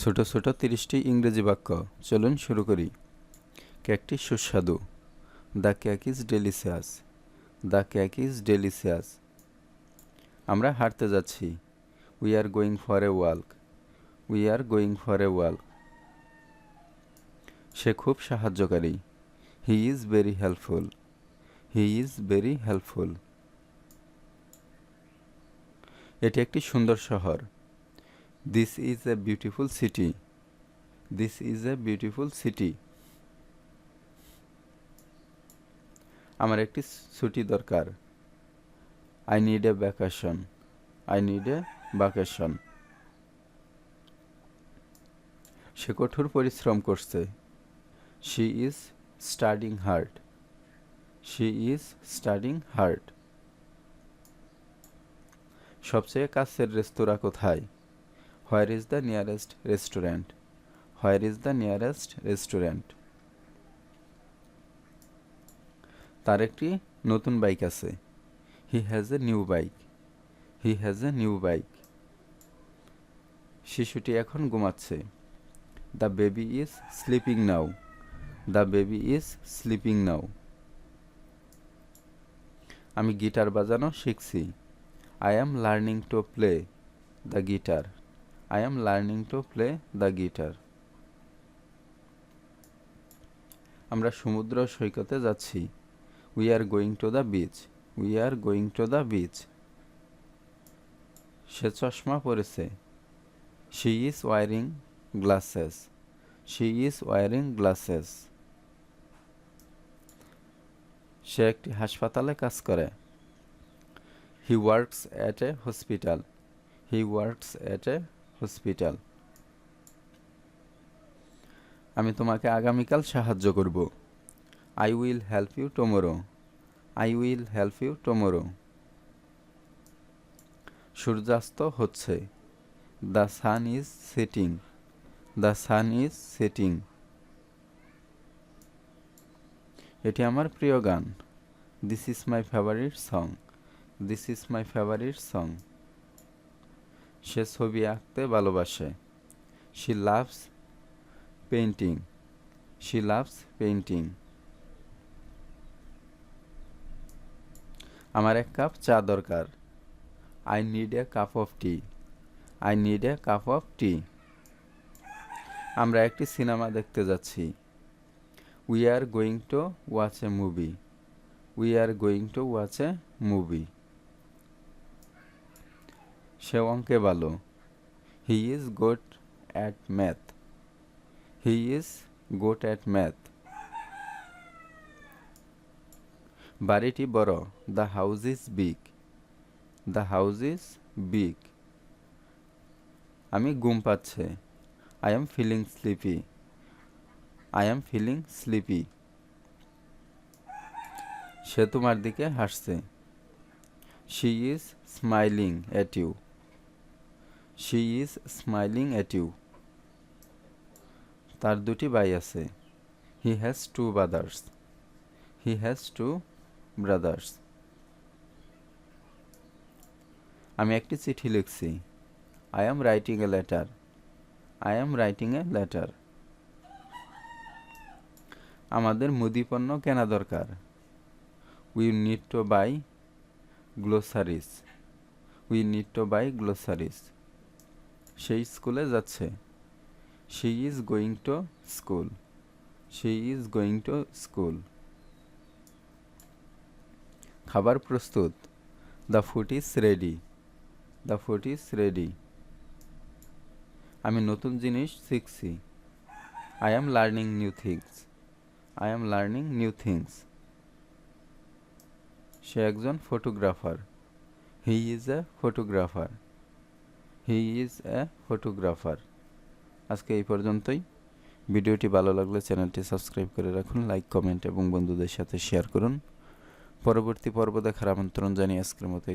ছোট ছোট তিরিশটি ইংরেজি বাক্য। চলুন শুরু করি। কেকটি সুস্বাদু। The cake is delicious the cake is delicious আমরা হাঁটতে যাচ্ছি। We are going for a walk we are going for a walk সে খুব সাহায্যকারী। He is very helpful he is very helpful এটি একটি সুন্দর শহর। This is a beautiful city this is a beautiful city আমার একটি ছুটি দরকার। I need a vacation I need a vacation সে কঠোর পরিশ্রম করছে। She is studying hard she is studying hard সবচেয়ে কাছের রেস্তোরাঁ কোথায়? Where is the nearest restaurant where is the nearest restaurant তার একটি নতুন বাইক আছে। He has a new bike he has a new bike শিশুটি এখন ঘুমাচ্ছে। The baby is sleeping now the baby is sleeping now আমি guitar বাজানো শিখছি। I am learning to play the guitar I am learning to play the guitar আমরা সমুদ্র সৈকতে যাচ্ছি। We are going to the beach we are going to the beach সে চশমা পরেছে। She is wearing glasses she is wearing glasses সে একটি হাসপাতালে কাজ করে। He works at a hospital he works at a hospital. আমি তোমাকে আগামীকাল সাহায্য করব। I will help you tomorrow I will help you tomorrow সূর্যাস্ত হচ্ছে। The sun is setting the sun is setting এটি আমার প্রিয় গান। This is my favourite song this is my favourite song সে ছবি আঁকতে ভালোবাসে। She loves painting she loves painting আমার এক কাপ চা দরকার। I need a cup of tea I need a cup of tea আমরা একটি সিনেমা দেখতে যাচ্ছি। We are going to watch a movie we are going to watch a movie সে অঙ্কে ভালো। He is good at math he is good at math বাড়িটি বড়। The house is big the house is big আমি ঘুম পাচ্ছে। I am feeling sleepy I am feeling sleepy সে তোমার দিকে হাসছে। She is smiling at you she is smiling at you তার দুটি ভাই আছে। He has two brothers he has two brothers আমি একটি চিঠি লিখছি। I am writing a letter I am writing a letter আমাদের মুদি পণ্য কেনা দরকার। We need to buy groceries we need to buy groceries সেই স্কুলে যাচ্ছে। She is going to school. She is going to school. খাবার প্রস্তুত। The food is ready. The food is ready. আমি নতুন জিনিস শিখছি। I am learning new things. I am learning new things. সে একজন photographer. He is a photographer. He is a photographer আজকে এই পর্যন্তই। ভিডিওটি ভালো লাগলে চ্যানেলটি সাবস্ক্রাইব করে রাখুন, লাইক, কমেন্ট এবং বন্ধুদের সাথে শেয়ার করুন। পরবর্তী পর্ব দেখার আমন্ত্রণ জানিয়ে আজকের মতো